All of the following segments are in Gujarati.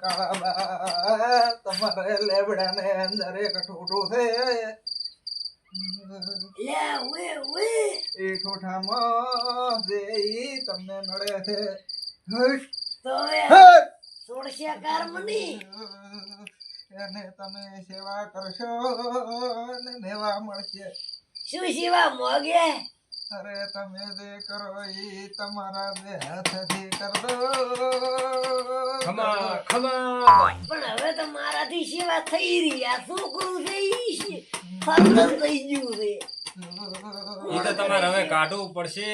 કાળાબા તમારે લેબડાને અંદર એક ઠોઠો છે. એ ઠોઠામાં જે તમને નડે છે. હટ, કર્મની. એને તમે સેવા કરશો ને મેવા મળશે. શું શિવા મોગે? અરે તમે જે કરો એ તમારા બે હાથથી કર દો. ખમા ખમા. પણ હવે તો મારાથી સેવા થઈ રહી આ છોકરું છે ઈ છે. ફરક થઈ ગયું છે. ઈ તો તમારે હવે કાઢવું પડશે.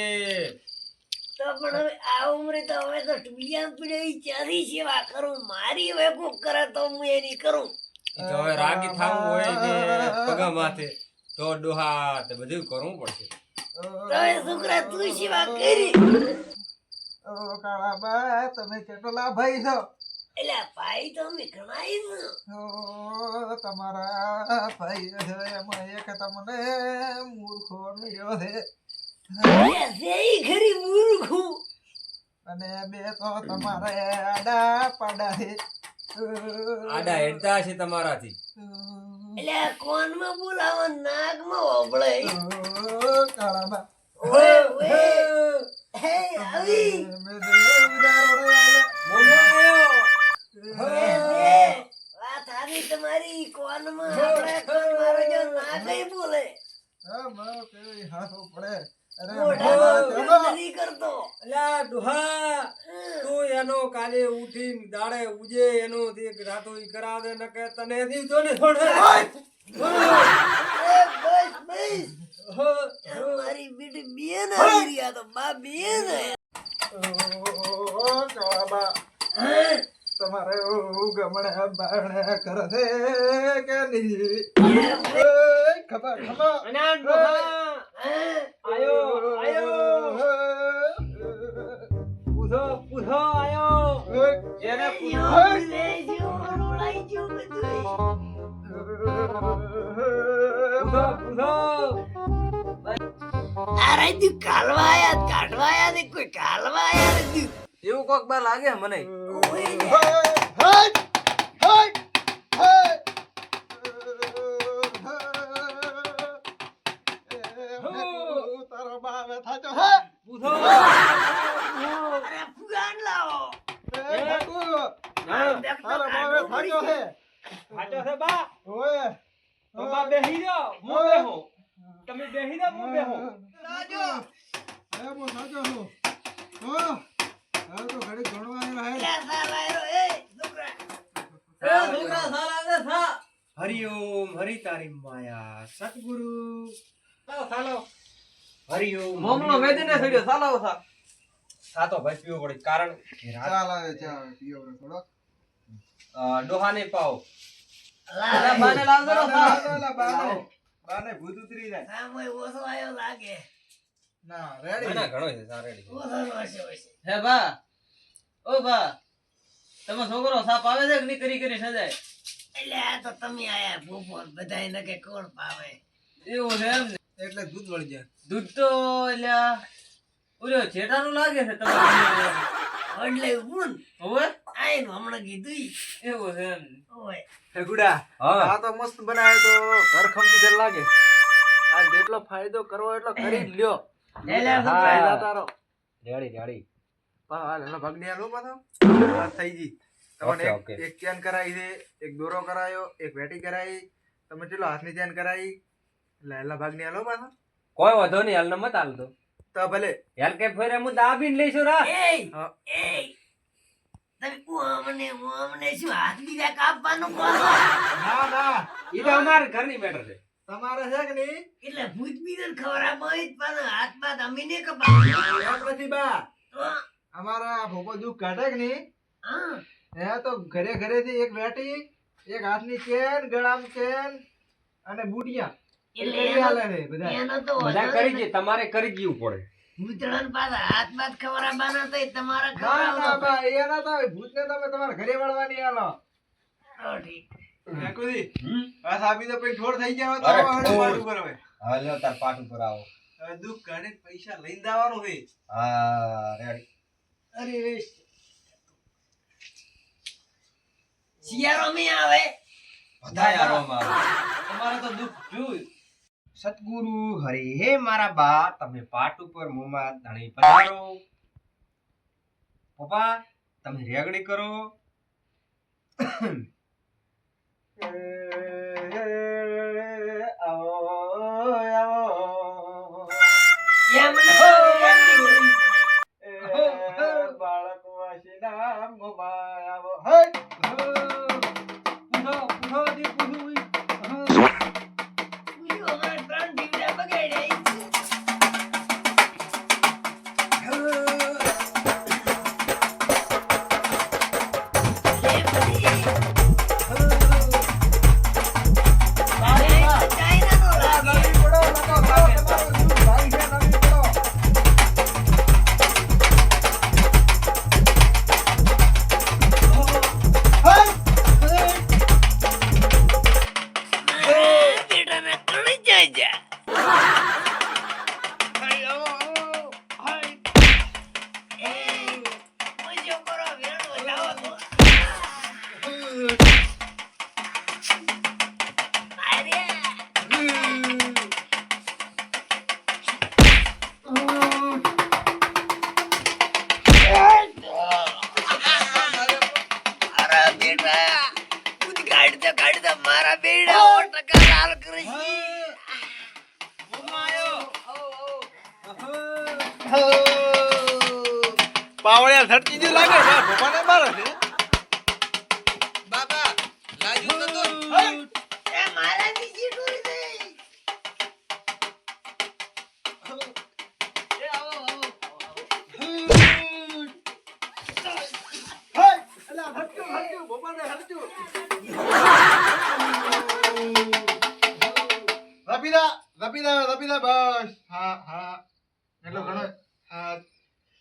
તો પણ હવે આ ઉંમરે તો હવે તો ટુલિયા પીડે ચારી સેવા કરું? મારી હવે કોક કરે તો હું એની કરું. તો હવે રાગી થવું હોય કે પગા માથે. તો ડોહા તે બધું કરવું પડશે. તો હવે છોકરા તું સેવા કરી. ઓ કાળાબા તમે કેટલા ભાઈ છો? એટલે ભાઈ તો અમે કમાઈ ઓ તમારા ભાઈ છે એમાં એક તમને મૂર્ખો મળ્યો છે. ખરી મૂર્ખું. અને બે તો તમારે આડા પાડા છે. આડા હેડતા છે તમારાથી. એટલે કોનમાં બોલાવો? નાકમાં ઓબળે ઓ કાળાબા ઓએ ઓએ હે આવી. મેં. વાત આવી તમારી કોનમાં? આપણે કોન મારો જો નાકય બોલે. હા મારો કે હાથો પડે. તું એનો કાલે ઉઠીને દાડે ઉજે એનો રાતો ઈ કરાવે ન કે તને ને મારી બેટી રહ્યા તો બા ઓ તમારે ગમણે બારણે કરે દે કે નહીં? ખબર ખબર આયો આયો પૂછો પૂછો આયો જેને પૂછો પૂછો અરે તું કાલવાયા આયા કાઢવા આયા ને કોઈ કાલવાયા એવું કોક બા લાગે મને તારો બાપ થાચો છે. સાચો છે બા? ઓય. બાબા બેહી જાઓ હું બેહો. તમે બેહી જાઓ હું બેહો. રાજો એ હું સાચો છું હો હવે તો ઘડી ભણવા આવ્યા હે એ આવે સા. હરિ તારી માયા સતગુરુ સડ્યો સાલાવો સા. સાતો ભાઈ પીવો પડે કારણ કે રાત ચાલ આવે પીઓ રે થોડો ડોહાને પાવ. બાને લાવજો બાને બાને બાને. ભૂત ઉતરી જાય. સામોય ઓછો આયો લાગે. ના ના રેડી ના ઘણો છે સારે ઓછો હશે, હશે. હે બા. ઓ બા. તમે છોકરો સાપ આવે છે કે નહીં? કરી કરી સજાય. એટલે આ તો તમે આયા ભૂપો બધાય ને કે કોણ પાવે. એવું છે એમ ને? એટલે દૂધ વળી જાય. દૂધ તો એટલે ઓલો જેઠાનું લાગે છે તમારે. એટલે આઈને હમણાં કીધું ઈ. છે ઓય. હે. આ તો મસ્ત બનાવ્યો તો ઘર ખમતું જેલ લાગે. આ જેટલો ફાયદો કરવો એટલો કરી જ લ્યો. લે લે હા. તારો. Ready ready. પાછો હાલ એનો પાછો. વાત થઈ ગઈ. તમને એક એક ચેન કરાવી છે એક દોરો કરાયો એક વેટી કરાવી તમે ચેલો હાથની ચેન કરાવી એટલે એના ભાગ નિહાલો પાછો. કોઈ વાંધો નહીં હાલ મત હાલ તો તો ભલે. યાર કે ફરે હું દાબીને લઈશું રા. એય, હા. એય. તમે હું અમને અમને શું હાથ બીજા કાપવાનું કહો ના ના. ઈ તો અમારા ઘરની મેટર છે. તમારે છે કે નહીં? એટલે ભૂત બીજન ખબર આ જ પણ હાથ બાદ અમે ને કપાવું. નથી બા અમારા ભોગો દુઃખ કાઢે કે નહીં? હા. હે તો ઘરે ઘરેથી એક વેટી એક હાથની ચેન ગળામાં ચેન અને બુટિયા. બધા. કરી. તમારે કરી જ પડે. ભૂતળાને પાછા હાથ બાદ ખવડાવવાના તો તમારે ના ના ખવડાવવાનો. બા એ ના થાય ભૂતને તમે તમારા ઘરે વળવાની હાલો. ઠીક. મેકુદી આ સાબી તો પછી ઠોર થઈ ગયા તો ઠોર. પાછું પર હવે હાલો તાર પાટ ઉપર આવો. હવે દુઃખ કાઢે પૈસા લઈને જવાનું છે હા રેડી. અરે શિયાળો મે આવે. બધા આવે. તમારે તો દુઃખ જોયું. સતગુરુ હરે હે મારા બા તમે પાટ ઉપર મોમાં ધણી પધારો. પપ્પા, તમે રેગડી કરો. રપીદા રપીદા રપીદા બસ. હા હા. એટલો ઘણો હા.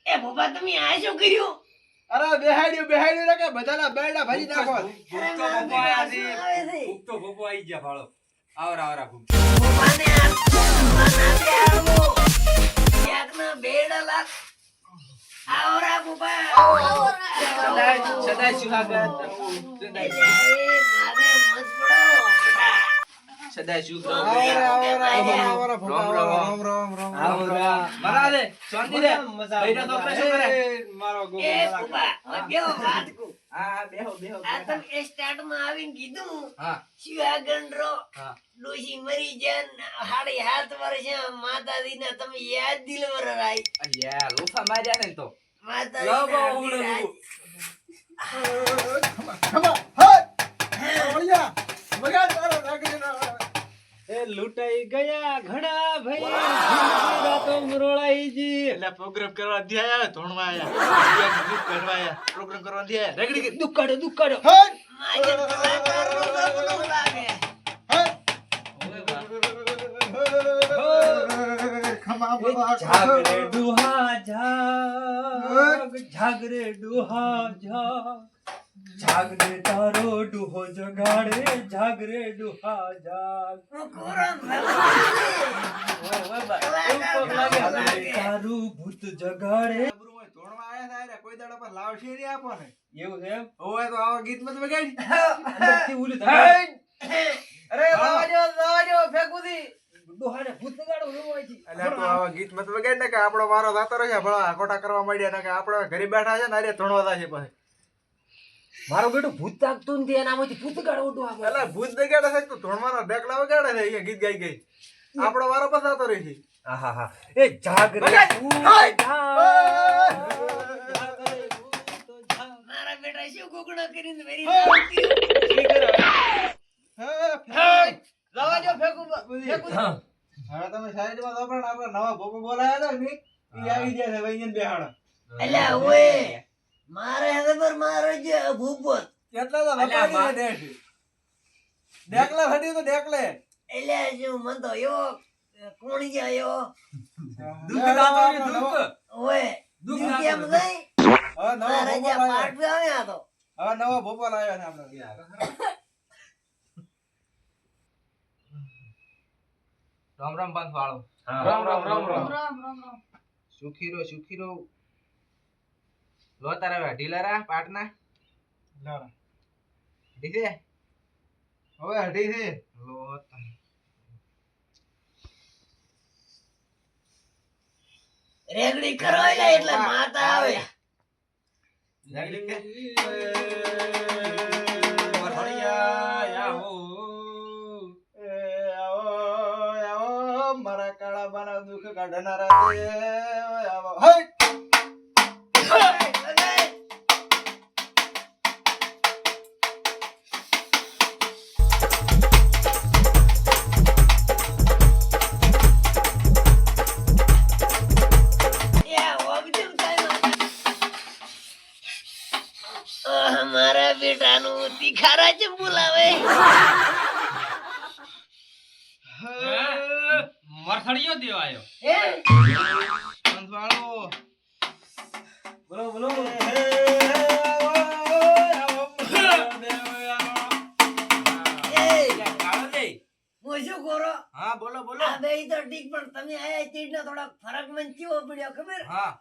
એ ભોપા તમે આ શું કર્યું? અરે બેહાડ્યું બેહાડ્યું ને કે બધાના બેડા ભરી નાખો અરે ભોપો આયા છે? ભૂખતો ભોપો આવી ગયા ફાળો આવરા આવરા ભૂખ. ભોપાને બે આવો એકના બેડા લાગ આવરા બાબા સદાય સુહાગત. સદાય મારે મત પડો સુખ રામ રામ રામ મરા દે શાંતિ દે બૈરા છોકરા શું કરે? મારો ગો એ બાબા બેહો વાત કો હા બેહો બેહો આ તમે સ્ટાર્ટમાં આવીને કીધું હા. શિવાગંડરો. ડોશી મરી જાન હાડી હાથ વર્ષ માતાજી ના તમે યાદ દિલવર રાઈ અલ્યા લોફા માર્યા ને તો. માતાજી ઉડે, ઉડે. એ લૂંટાઈ ગયા ઘણા ભાઈ. રાતો મરોળાઈ જી એટલે પ્રોગ્રામ કરવા ધ્યાયા ધોણવા આયા. ગીત કરવા આયા. પ્રોગ્રામ કરવા ધ્યાયા. રેગડી કે દુઃખ કાઢો દુઃખ કાઢો જાગરે ડુહા જાગ જાગરે ડુહા જાગ જાગરે તારો ડુહો જગાડે જાગરે ડુહા જાગ. તારું ભૂત જગાડે. કોઈ દાડો પર લાવશે નહીં આપો ને એવું છે ઓય તો આવા ગીત મત બગાડી ઓલું. અરે લાવા દો લાવા દો ફેંકું દી ડોહાને ભૂત જગાડો એવું હોય છે. એટલે તું આવા ગીત મત વગાડ ને કે આપણો વારો થતો રહેશે ભલા ખોટા કરવા માંડ્યા ને કે આપણે ઘરે બેઠા છે ને અરે ધોણવા છે પછી. મારો બેટો ભૂત તાકતું નથી એનામાંથી ભૂત ગાડો ઉડો આવે. એટલે ભૂત વગાડે છે તું ધોણવાનો ડેકલા વગાડે છે અહીંયા ગીત ગાઈ ગઈ. આપણો વારો થતો રહે છે. એ બગાડ. ભૂત હાય. જાગ. ભૂત મારા બેટા શું કરીને લાવા દો ફેંકું ફેંકું. હવે તમે સાઈડમાં તો પણ આપણે નવા ભોગો બોલાયા હતા ને ઈ આવી ગયા છે ભાઈ અહીંયા બેહાડો. અલ્યા ઓય! મારે હવે પર મારે જે ભૂપત. કેટલા તો વપાડી છે. ડેક ડેકલા ફટી તો ડેકલે. એટલે જો મન તો યો કોણ ગયો દુખ દાતો ને દુખ. ઓય દુખ કેમ દાતો. હવે નવો ભોપાલ પાટ આવ્યા. તો. હવે નવો ભોપાલ લાવ્યો ને આપણે રામ રામ પાંચ વાળો. હા. રામ. રામ રામ રામ. સુખી રહો સુખી રહો. ઢીલારા પાટના. લાવો. ઠીક છે? હવે હટી છે. લો રેગડી કરો એટલે એટલે માતા આવે. એ આવો આવો મારા કાળા બાના દુઃખ કાઢનારા તે મારા બેટાનું તીખારા ચમ બોલાવે મરથડીયો દેવાયો હે? બોલો બોલો. હું શું કરો હા બોલો બોલો આ બે તો ઠીક પણ તમે આયા તીડનો થોડોક ફરક મને કેવો પડ્યો ખબર હા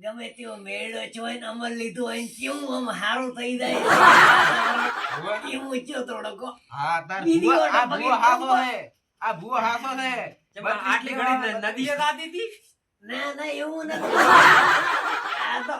ગમે તેવો મેળો છો ને અમલ લીધું હોય કેવું આમ સારું થઈ જાય. કેવું થયો થોડોક હા. તાર આ ભૂવો હાસો પગમાં. આ ભૂવો હાસો હે આટલી ઘડી નદીએ ગાતી હતી? ના ના એવું નથી. આ તો